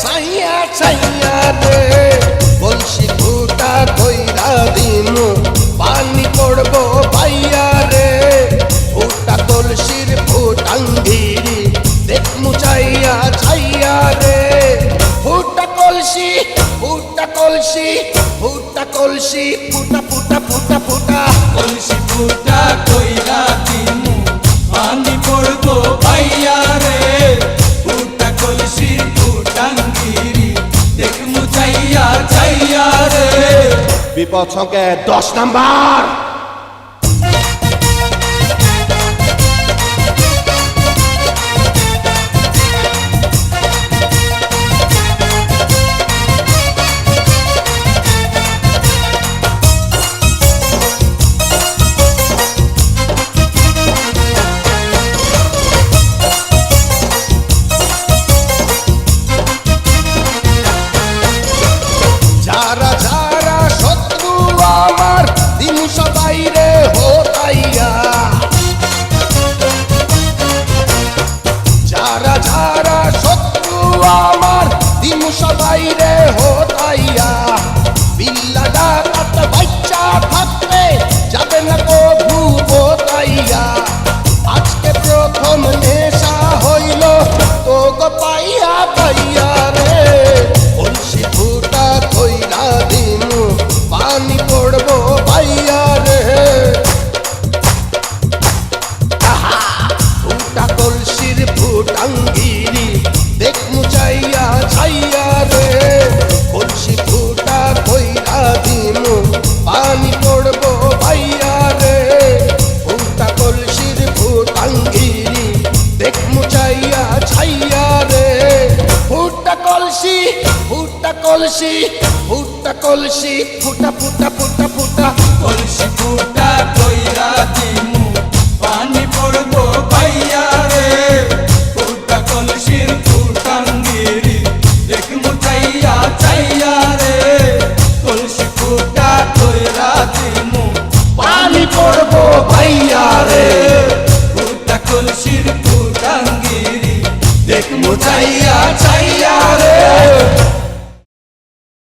ছাইয়া ছাইয়া রে বলছি ফুটা কইরা দিমু, পানি পড়ব ভাইয়া রে ফুটা কলসির ফুটাঙ্গিরি দেখমু চাইয়া ছাইয়া রে ফুটা কলসি ফুটা কলসি ফুটা কলসি, ফুটা ফুটা ফুটা ফুটা। কলসি ফুটা কইরা দিমু, পানি পড়ব সংকেত দশ নাম্বার। যারা ফুটাঙ্গিরি দেখমু চাইয়া ছাইয়া রে। কলসি ফুটা কইরা দিনু পানি পড়ব পাইয়া রে। ফুটা কলসির ফুটাঙ্গিরি দেখমু চাইয়া ছাইয়া রে। ফুটা কলসি ফুটা কলসি ফুটা কলসি, ফুটা ফুটা ফুটা ফুটা।